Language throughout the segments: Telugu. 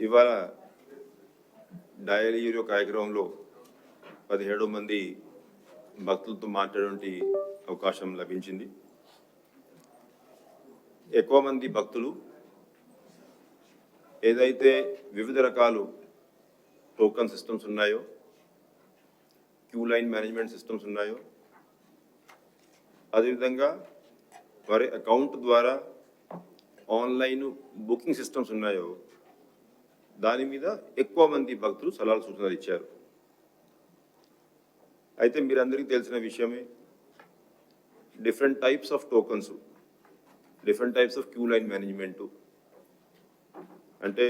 ఇవాళ డయల్ యూరియో కార్యక్రమంలో పదిహేడు మంది భక్తులతో మాట్లాడే అవకాశం లభించింది. ఎక్కువ మంది భక్తులు ఏదైతే వివిధ రకాలు టోకన్ సిస్టమ్స్ ఉన్నాయో క్యూ లైన్ మేనేజ్మెంట్ సిస్టమ్స్ ఉన్నాయో అదేవిధంగా వారి అకౌంట్ ద్వారా ఆన్లైన్ బుకింగ్ సిస్టమ్స్ ఉన్నాయో దాని మీద ఎక్కువ మంది భక్తులు సలహాలు సూచనలు ఇచ్చారు. అయితే మీరందరికీ తెలిసిన విషయమే different types of tokens different types of queue line management అంటే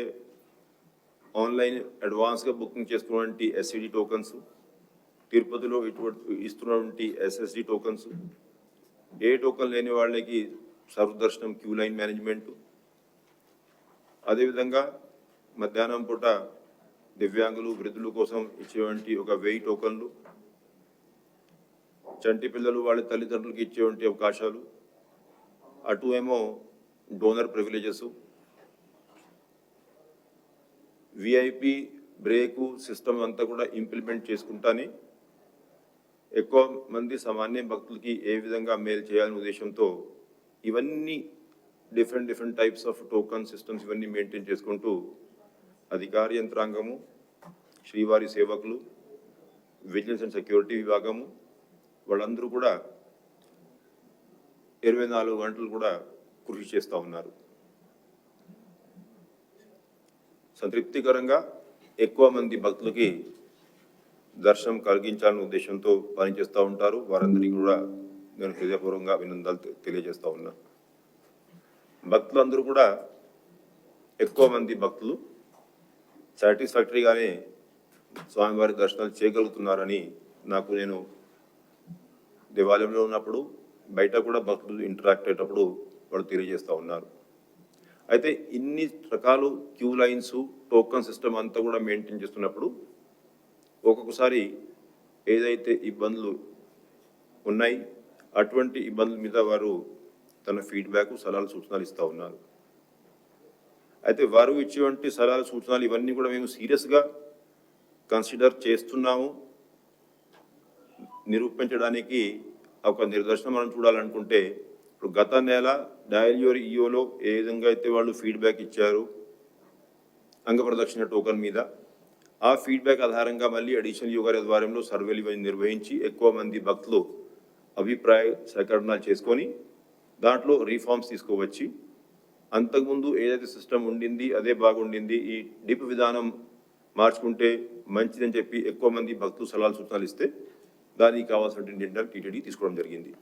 ఆన్లైన్ అడ్వాన్స్గా బుకింగ్ చేసుకున్నటువంటి ఎస్సిడి టోకన్స్ తిరుపతిలో ఇటువంటి ఇస్తున్నటువంటి ఎస్ఎస్డి టోకన్స్ ఏ టోకన్ లేని వాళ్ళకి సర్వదర్శనం క్యూ లైన్ మేనేజ్మెంటు అదేవిధంగా మధ్యాహ్నం పూట దివ్యాంగులు వృద్ధుల కోసం ఇచ్చేవంటి ఒక వెయ్యి టోకన్లు చంటి పిల్లలు వాళ్ళ తల్లిదండ్రులకు ఇచ్చేటువంటి అవకాశాలు అటు ఏమో donor privileges VIP break system అంతా కూడా ఇంప్లిమెంట్ చేసుకుంటాని. ఎక్కువ మంది సామాన్య భక్తులకి ఏ విధంగా మేలు చేయాలనే ఉద్దేశంతో ఇవన్నీ different different types of token systems ఇవన్నీ మెయింటైన్ చేసుకుంటూ అధికార యంత్రాంగము శ్రీవారి సేవకులు విజిలెన్స్ అండ్ సెక్యూరిటీ విభాగము వాళ్ళందరూ కూడా ఇరవై నాలుగు గంటలు కూడా కృషి చేస్తూ ఉన్నారు. సంతృప్తికరంగా ఎక్కువ మంది భక్తులకి దర్శనం కలిగించాలనే ఉద్దేశంతో పనిచేస్తూ ఉంటారు. వారందరికీ కూడా నేను హృదయపూర్వకంగా అభినందనలు తె- ఉన్నా. భక్తులందరూ కూడా ఎక్కువ మంది భక్తులు సాటిస్ఫాక్టరీగానే స్వామివారి దర్శనాలు చేయగలుగుతున్నారని నాకు నేను దేవాలయంలో ఉన్నప్పుడు బయట కూడా భక్తులు ఇంటరాక్ట్ అయ్యేటప్పుడు వాళ్ళు తెలియజేస్తూ ఉన్నారు. అయితే ఇన్ని రకాలు క్యూ లైన్స్ టోకన్ సిస్టమ్ అంతా కూడా మెయింటైన్ చేస్తున్నప్పుడు ఒక్కొక్కసారి ఏదైతే ఇబ్బందులు ఉన్నాయి అటువంటి ఇబ్బందుల మీద వారు తన ఫీడ్బ్యాక్ సలహాలు సూచనలు ఇస్తూ ఉన్నారు. అయితే వారు ఇచ్చేటువంటి సలహాలు సూచనలు ఇవన్నీ కూడా మేము సీరియస్గా కన్సిడర్ చేస్తున్నాము. నిరూపించడానికి ఒక నిదర్శనం మనం చూడాలనుకుంటే ఇప్పుడు గత నెల డయల్యూర్ ఈఓలో ఏ విధంగా అయితే వాళ్ళు ఫీడ్బ్యాక్ ఇచ్చారు అంగప్రదక్షిణ టోకన్ మీద ఆ ఫీడ్బ్యాక్ ఆధారంగా మళ్ళీ అడిషనల్ యోగా ఆధ్వర్యంలో సర్వేలు ఇవన్నీ నిర్వహించి ఎక్కువ మంది భక్తులు అభిప్రాయ సేకరణలు చేసుకొని దాంట్లో రీఫార్మ్స్ తీసుకోవచ్చి అంతకుముందు ఏదైతే సిస్టమ్ ఉండింది అదే బాగుండింది ఈ డిప్ విధానం మార్చుకుంటే మంచిదని చెప్పి ఎక్కువ మంది భక్తులు సలహాలు సూచనలు ఇస్తే దానికి కావాల్సినటువంటి నిర్ణయం టీటీడీ తీసుకోవడం జరిగింది.